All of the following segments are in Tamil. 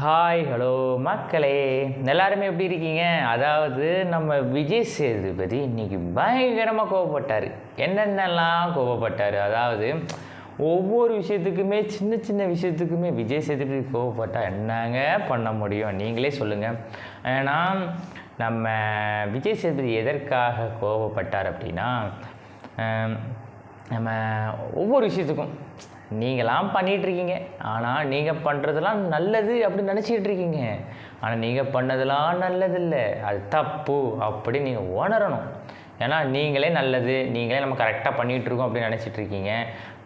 ஹாய் ஹலோ மக்களே. எல்லாருமே எப்படி இருக்கீங்க? அதாவது நம்ம விஜய் சேதுபதி இன்னைக்கு பயங்கரமாக கோவப்பட்டார். என்னென்னலாம் கோவப்பட்டார்? அதாவது ஒவ்வொரு விஷயத்துக்குமே சின்ன சின்ன விஷயத்துக்குமே விஜய் சேதுபதி கோவப்பட்டால் என்னங்க பண்ண முடியும்? நீங்களே சொல்லுங்கள் ஏன்னா நம்ம விஜய் சேதுபதி எதற்காக கோவப்பட்டார் அப்படின்னா நம்ம ஒவ்வொரு விஷயத்துக்கும் நீங்களாம் பண்ணிகிட்ருக்கீங்க ஆனால் நீங்கள் பண்ணுறதெல்லாம் நல்லது அப்படின்னு நினச்சிக்கிட்டு இருக்கீங்க ஆனால் நீங்கள் பண்ணதெல்லாம் நல்லதில்லை. அது தப்பு அப்படி நீங்கள் உணரணும். ஏன்னா நீங்களே நல்லது நீங்களே நம்ம கரெக்டாக பண்ணிகிட்ருக்கோம் அப்படின்னு நினச்சிட்டு இருக்கீங்க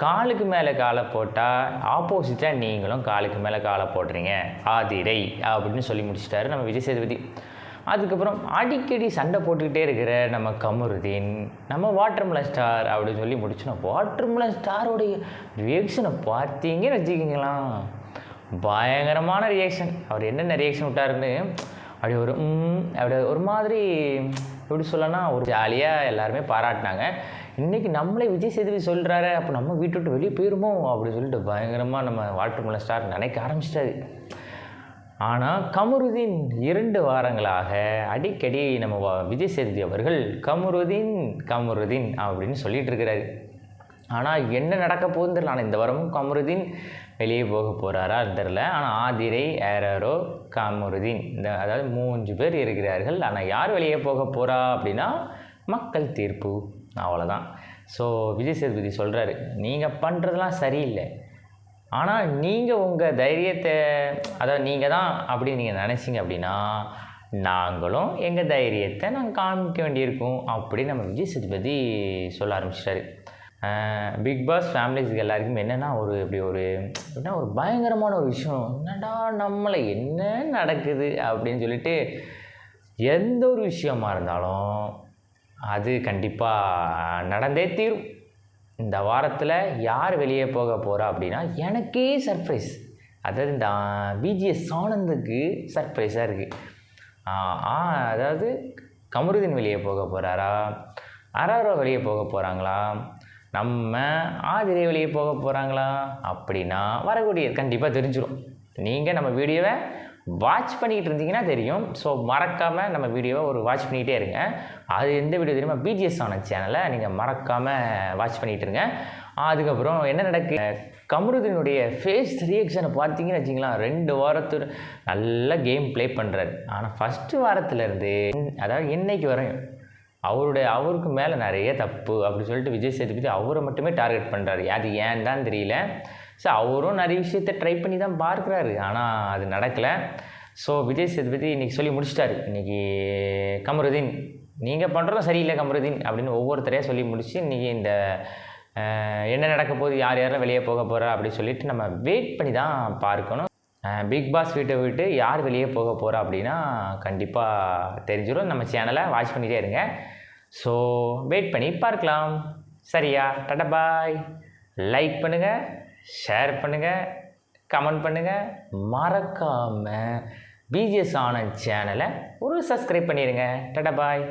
காலுக்கு மேலே காலை போட்டால் ஆப்போசிட்டாக நீங்களும் காலுக்கு மேலே காலை போடுறீங்க. ஆதிரை அப்படின்னு சொல்லி முடிச்சிட்டாரு நம்ம விஜய் சேதுபதி. அதுக்கப்புறம் அடிக்கடி சண்டை போட்டுக்கிட்டே இருக்கிற நம்ம கமருதீன் நம்ம வாட்டர்மலன் ஸ்டார் அப்படின்னு சொல்லி முடிச்சோம் வாட்டர்மலன் ஸ்டாரோடைய ரியாக்ஷனை பார்த்தீங்கன்னு வச்சுக்கிங்களேன். பயங்கரமான ரியாக்ஷன் அவர் என்னென்ன ரியாக்ஷன் விட்டாருன்னு அப்படி ஒரு அப்படி ஒரு மாதிரி எப்படி சொல்லனா ஒரு ஜாலியாக எல்லாருமே பாராட்டினாங்க. இன்றைக்கி நம்மளே விஜய் சேதுபதி சொல்கிறாரு அப்போ நம்ம வீட்டு விட்டு வெளியே போயிருமோ அப்படின்னு சொல்லிட்டு பயங்கரமாக நம்ம வாட்டர்மலன் ஸ்டார் நினைக்க ஆரம்பிச்சிட்டாரு. ஆனால் கமருதீன் இரண்டு வாரங்களாக அடிக்கடி நம்ம விஜய் சேதுபதி அவர்கள் கமருதீன் கமருதீன் அப்படின்னு சொல்லிகிட்டு இருக்கிறாரு. ஆனால் என்ன நடக்க போகுதுன்னு தெரியல. ஆனால் இந்த வாரமும் கமருதீன் வெளியே போக போகிறாரான்னு தெரில ஆனால் ஆதிரை ஏரரோ கமருதீன் இந்த அதாவது மூன்று பேர் இருக்கிறார்கள். ஆனால் யார் வெளியே போக போகிறா அப்படின்னா மக்கள் தீர்ப்பு. அவ்வளோதான் ஸோ விஜய் சேதுபதி சொல்கிறாரு நீங்கள் பண்ணுறதெல்லாம் சரியில்லை. ஆனால் நீங்கள் உங்கள் தைரியத்தை அதாவது நீங்கள் தான் அப்படின்னு நீங்கள் நினச்சிங்க அப்படின்னா நாங்களும் எங்கள் தைரியத்தை நாங்கள் காமிக்க வேண்டியிருக்கோம் அப்படின்னு நம்ம விஜய் சேதுபதி சொல்ல ஆரம்பிச்சிட்டாரு. பிக் பாஸ் ஃபேமிலிஸ்க்கு எல்லாருக்கும் என்னென்னா ஒரு இப்படி ஒரு எப்படின்னா ஒரு பயங்கரமான ஒரு விஷயம். என்னடா நம்மளை என்ன நடக்குது அப்படின்னு சொல்லிட்டு எந்த ஒரு விஷயமா இருந்தாலும் அது கண்டிப்பாக நடந்தே தீரும். இந்த வாரத்தில் யார் வெளியே போக போகிறா அப்படின்னா எனக்கே சர்ப்ரைஸ் அதாவது இந்த பிஜிஎஸ் ஆனந்துக்கு சர்ப்ரைஸாக இருக்குது ஆ அதாவது கமருதீன் வெளியே போக போகிறாரா அராரோ வெளியே போக போகிறாங்களா நம்ம ஆதிரை வெளியே போக போகிறாங்களா அப்படின்னா வரக்கூடிய கண்டிப்பாக தெரிஞ்சிடும் நீங்கள் நம்ம வீடியோவை வாட்ச் பண்ணிக்கிட்டு இருந்தீங்கன்னா தெரியும். ஸோ மறக்காமல் நம்ம வீடியோவை ஒரு வாட்ச் பண்ணிக்கிட்டே இருங்க. அது எந்த வீடியோ தெரியுமா? பிஜிஎஸ் ஆன சேனலை நீங்கள் மறக்காமல் வாட்ச் பண்ணிகிட்டு இருங்க. அதுக்கப்புறம் என்ன நடக்கு? கமருதீனுடைய ஃபேஸ் ரியாக்ஷனை பார்த்தீங்கன்னு வச்சிங்களேன் ரெண்டு வாரத்து நல்லா கேம் ப்ளே பண்ணுறாரு ஆனால் ஃபஸ்ட்டு வாரத்துலேருந்து அதாவது இன்னைக்கு வரையும் அவருடைய அவருக்கு மேலே நிறைய தப்பு அப்படி சொல்லிட்டு விஜய் சேதுபதி அவரை மட்டுமே டார்கெட் பண்ணுறாரு அது ஏன் தான் தெரியல. ஸோ அவரும் நிறைய விஷயத்த ட்ரை பண்ணி தான் பார்க்குறாரு. ஆனால் அது நடக்கலை. ஸோ விஜய் சேதுபதி இன்றைக்கி சொல்லி முடிச்சிட்டாரு. இன்றைக்கி கமருதீன் நீங்கள் பண்ணுறதும் சரியில்லை கமருதீன் அப்படின்னு ஒவ்வொருத்தரையாக சொல்லி முடிச்சு இன்றைக்கி இந்த என்ன நடக்க போகுது யார் யாரெல்லாம் வெளியே போக போகிறா அப்படின்னு சொல்லிட்டு நம்ம வெயிட் பண்ணி தான் பார்க்கணும் பிக் பாஸ் வீட்டை விட்டு யார் வெளியே போக போகிறா அப்படின்னா கண்டிப்பாக தெரிஞ்சிடும் நம்ம சேனலை வாட்ச் பண்ணிகிட்டே இருங்க. ஸோ வெயிட் பண்ணி பார்க்கலாம். சரியா? Tata bye. லைக் பண்ணுங்கள் ஷேர் பண்ணுங்கள் கமெண்ட் பண்ணுங்கள் மறக்காமல் பிஜிஎஸ் ஆனந்த் சேனலை ஒரு சப்ஸ்கிரைப் பண்ணிடுங்க டடா பாய்